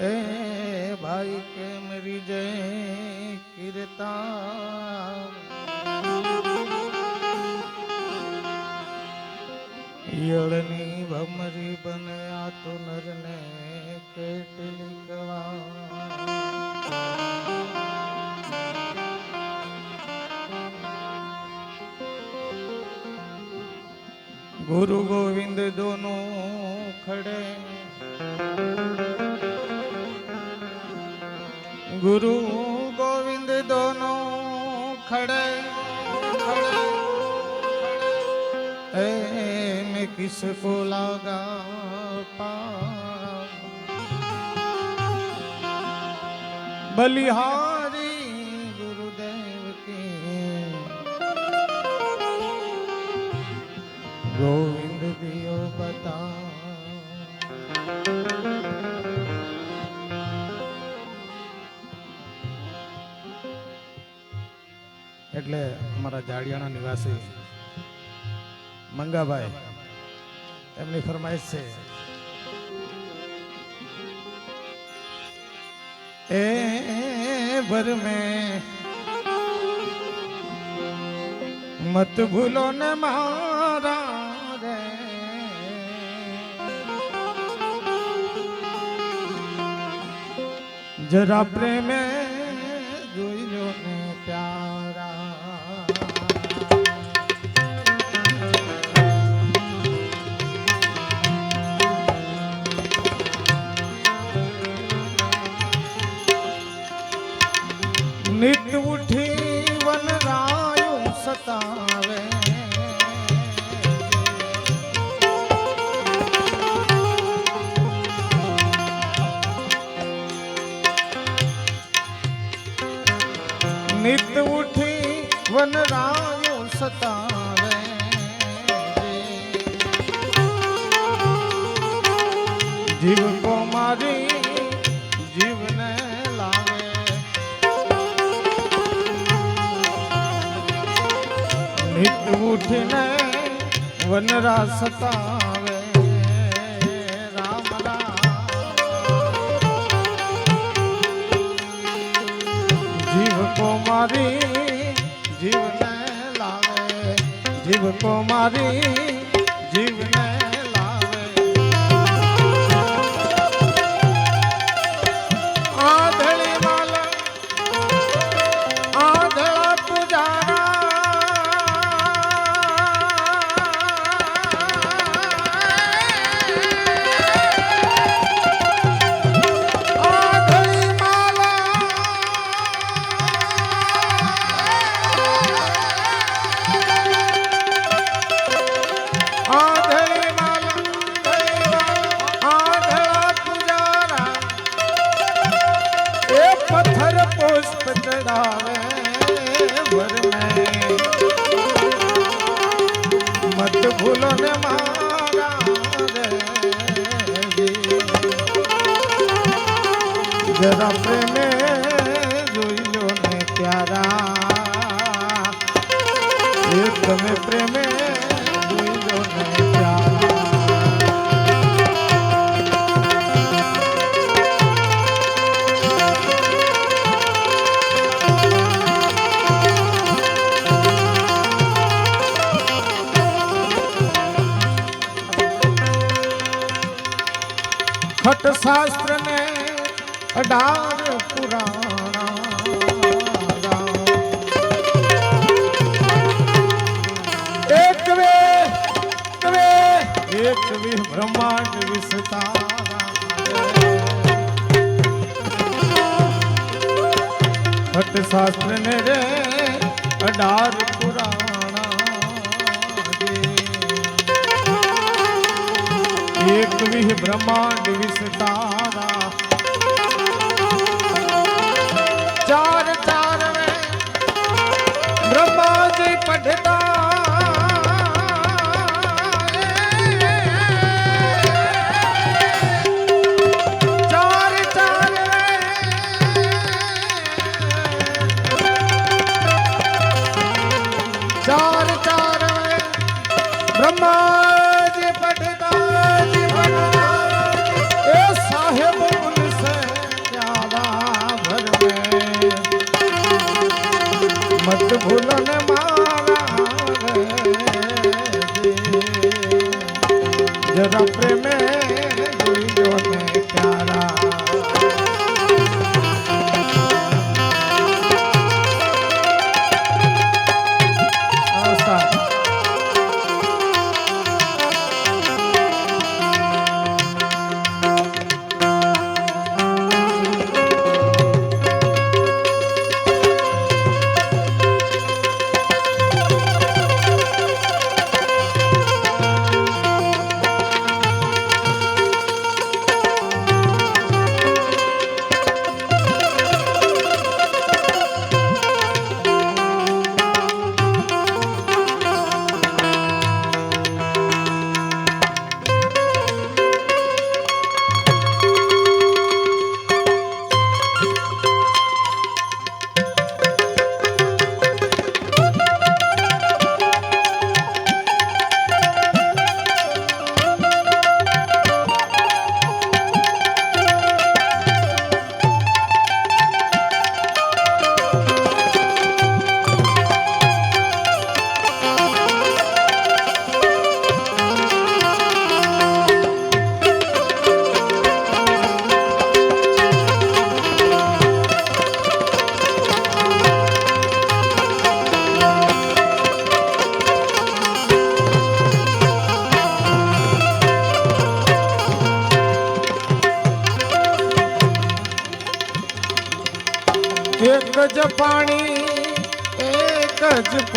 એ ભાઈ કેમ રીજે કીર્તા યળની ભમરી બને આ તો નરને કેટલી ગુરુ ગોવિંદ દોનો ખડે. ગુરુ ગોવિંદ દોનો ખડે એ મેં કિસકો લાગા પા બલિહારી ગુરુદેવ કે જાડિયાણા નિવાસી મંગાભાઈ, એમની ફરમાઈશ છે. એ ભર મેં મત ભૂલો ને મારા રે. જરા પ્રેમે સતાવે નિત ઉઠી વનરાયું સતાવે વનરા સતાવે રામ જીવ કો મારી જીવને લાવે જીવ કો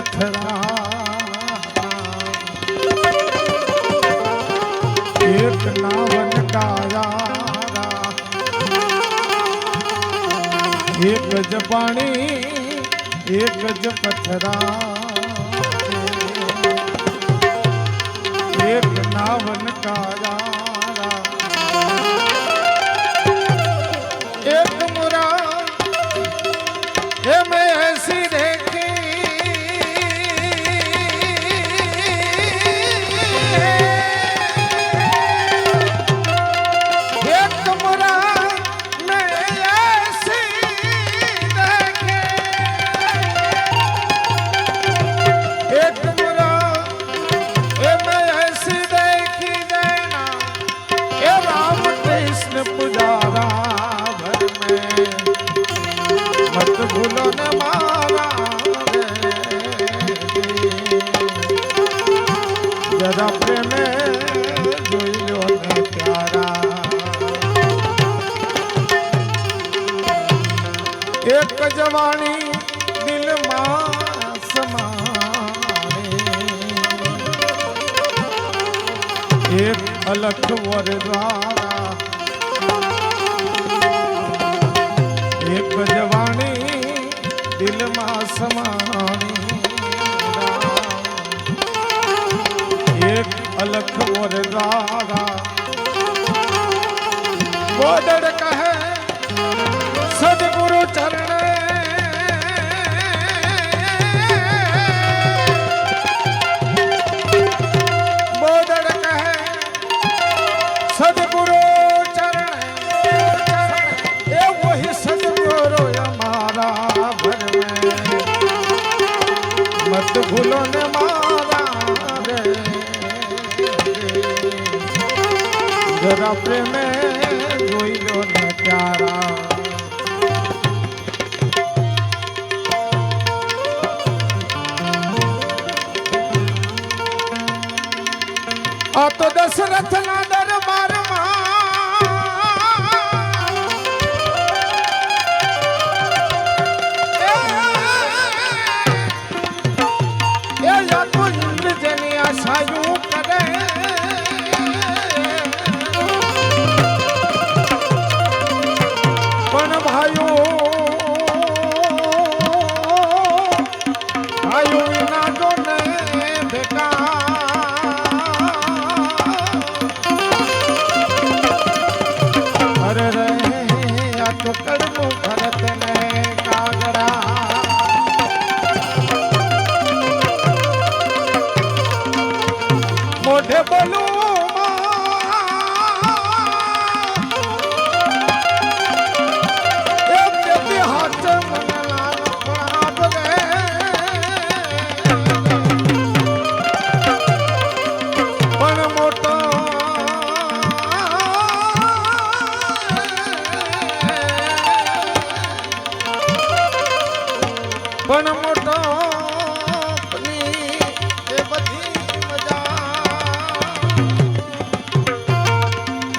જ અલખ વરદ્વારા ગોદડ પણ મોટો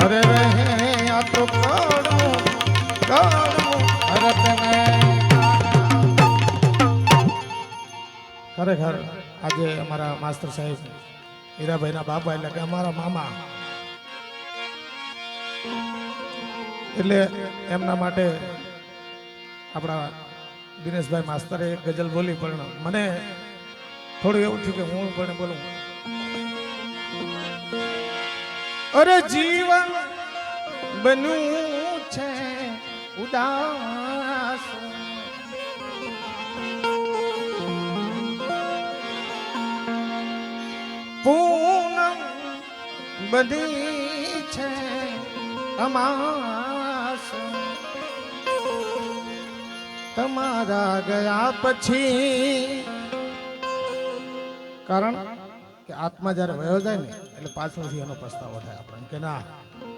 અરે રહે આ તો કાળું ખરેખર આજે અમારા માસ્તર સાહેબ હીરાભાઈના બાપા, એટલે કે અમારા મામા. એટલે એમના માટે આપણા દિનેશભાઈ માસ્તરે એક ગઝલ બોલી, પણ મને થોડું એવું થયું કે હું પણ બોલું. અરે જીવન બન્યું છે ઉદાસ. પૂનમ બધી છે અમાસ. તમારા ગયા પછી. કારણ કે આત્મા જ્યારે વયો જાય ને, એટલે પાછળથી એનો પસ્તાવો થાય આપણને કે ના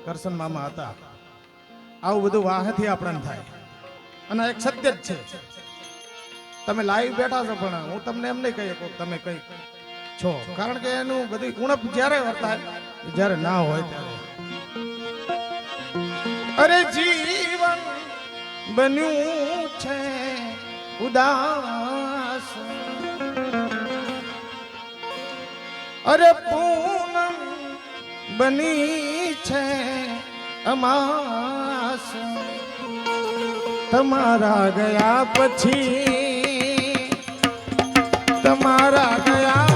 કરશન મામા હતા. આવું બધું વાહથી આપણને થાય. અને એક સત્ય જ છે. તમે લાઈવ બેઠા છો પણ હું તમને એમ નહીં કહી શકું તમે કઈ છો. કારણ કે એનું બધું ઉણપ જ્યારે વર્તાય, જ્યારે ના હોય ત્યારે. અરે જીવન બન્યું છે ઉદાસ. અરે પૂનમ બની છે અમાસ. તમારા ગયા પછી તમારા ગયા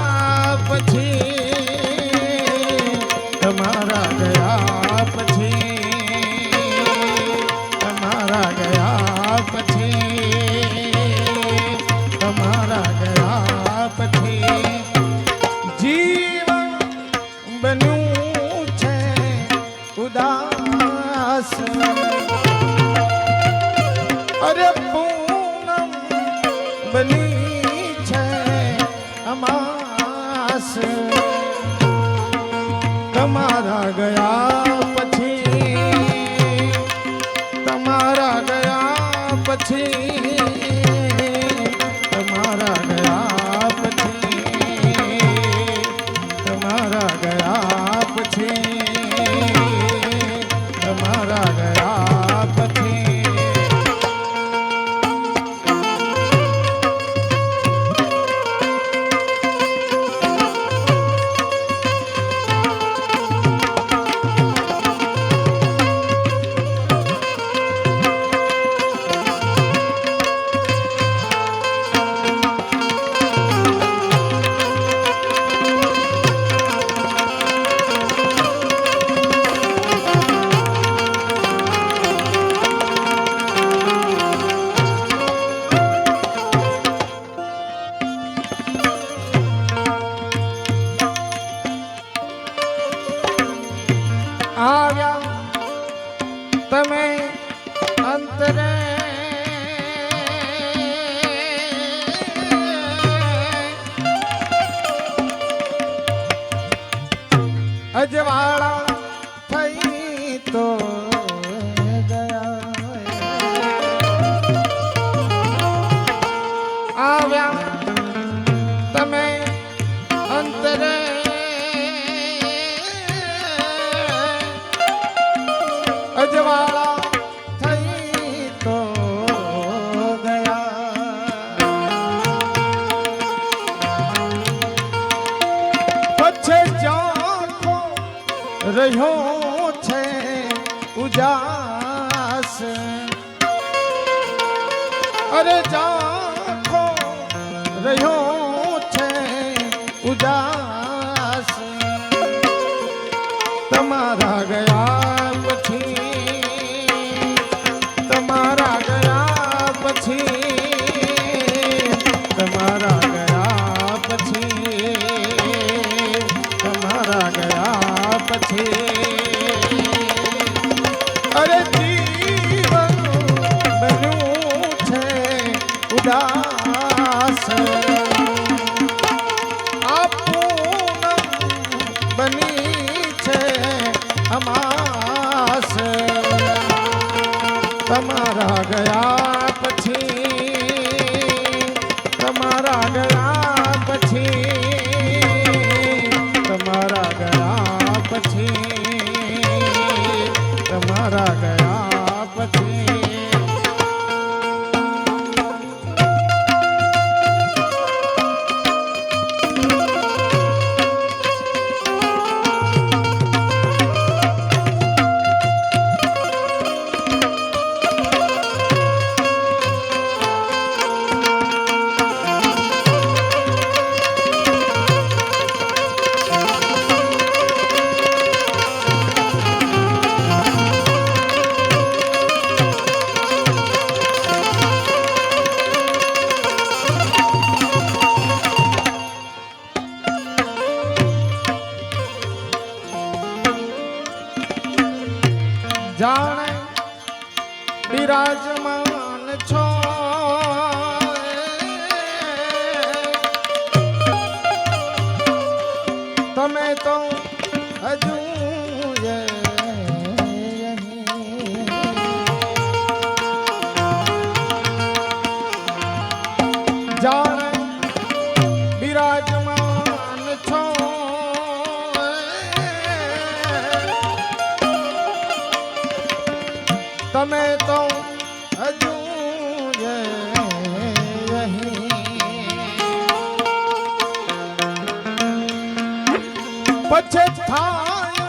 પછી થાય.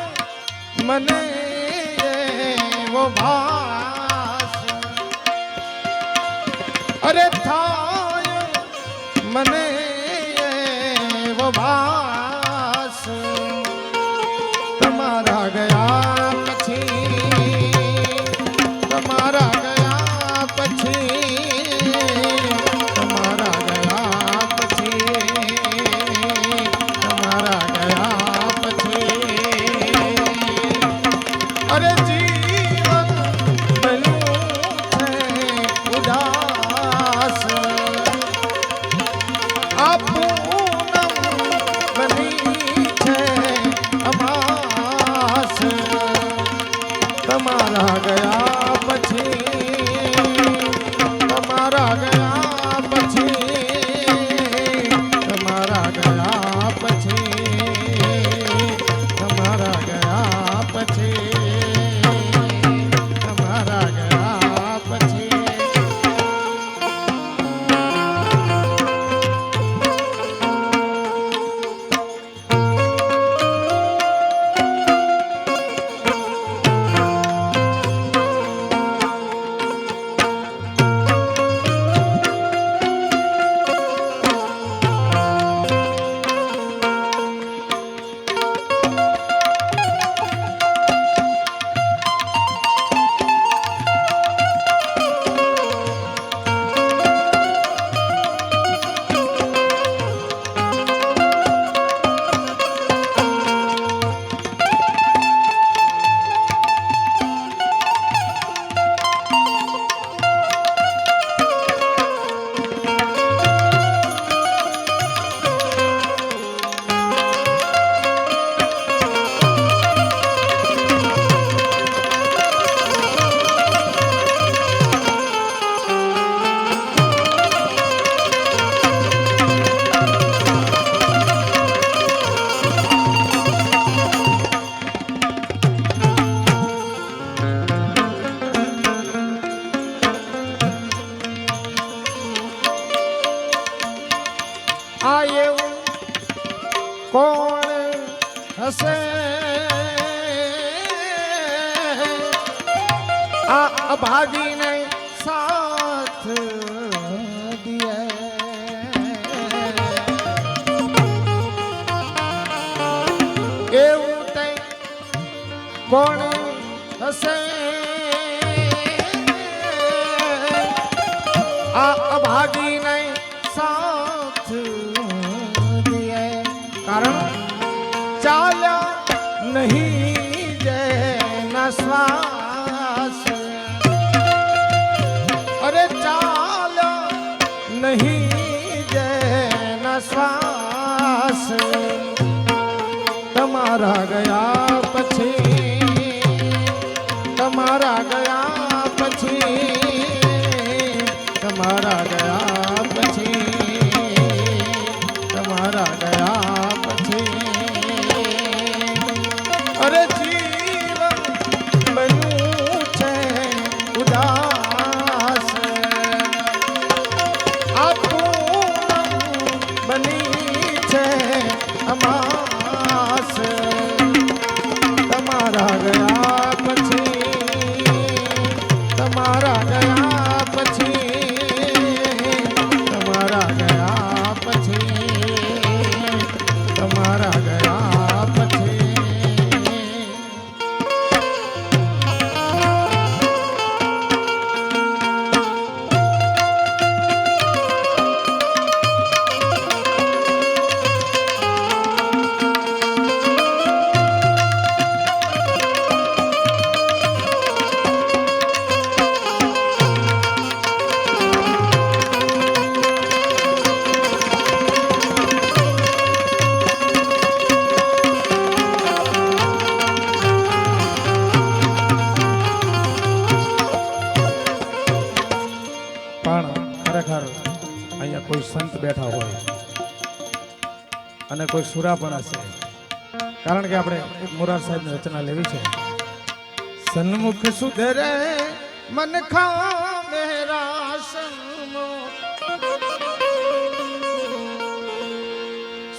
મને એવો ભાવ Yeah. કોણ હશે. આ અભાગી નહીં સાથ દિયે કારણ ચાલ્યા નહીં જય ના શ્વાસ. અરે ચાલ્યા નહીં જય ના તમારા ગયા महाराज કોઈ સંત બેઠા હોય અને કોઈ સુરા પણ હશે કારણ કે આપણે એક મોરાર સાહેબની રચના લેવી છે. સન્મુખ સુધરે મન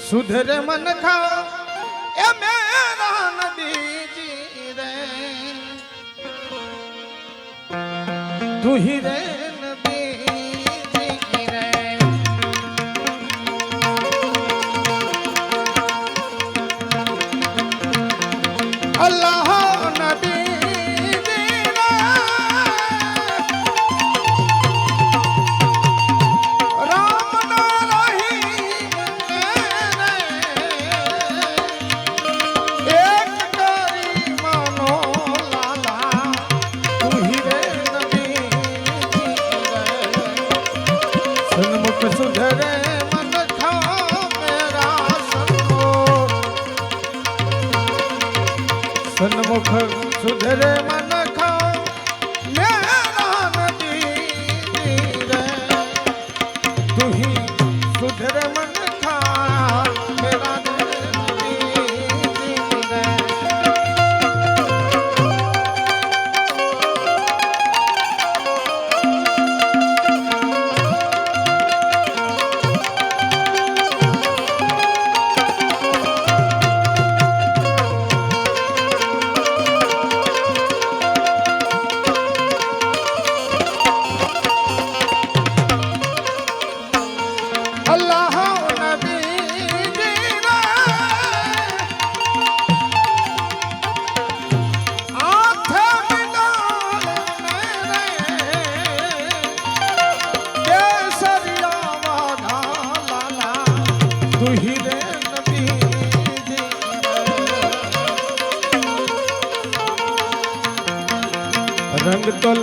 સુધરે મન ખા એ મેરા નદીજી રે. તું રે Love.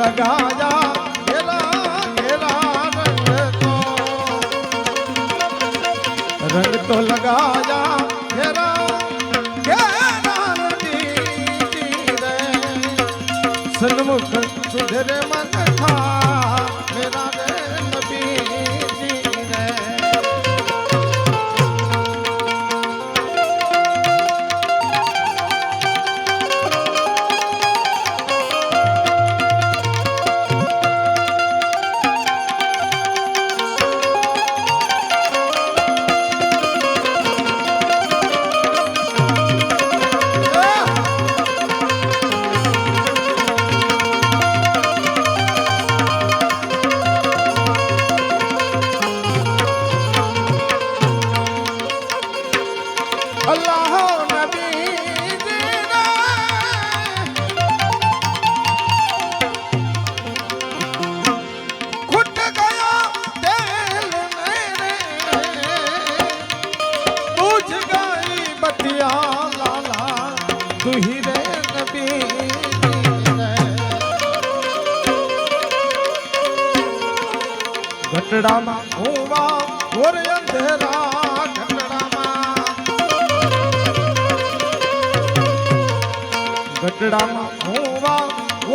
ಮಗಾ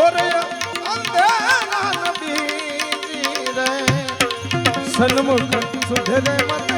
ગોરે અંધેરા નબી રે. સુધરે મત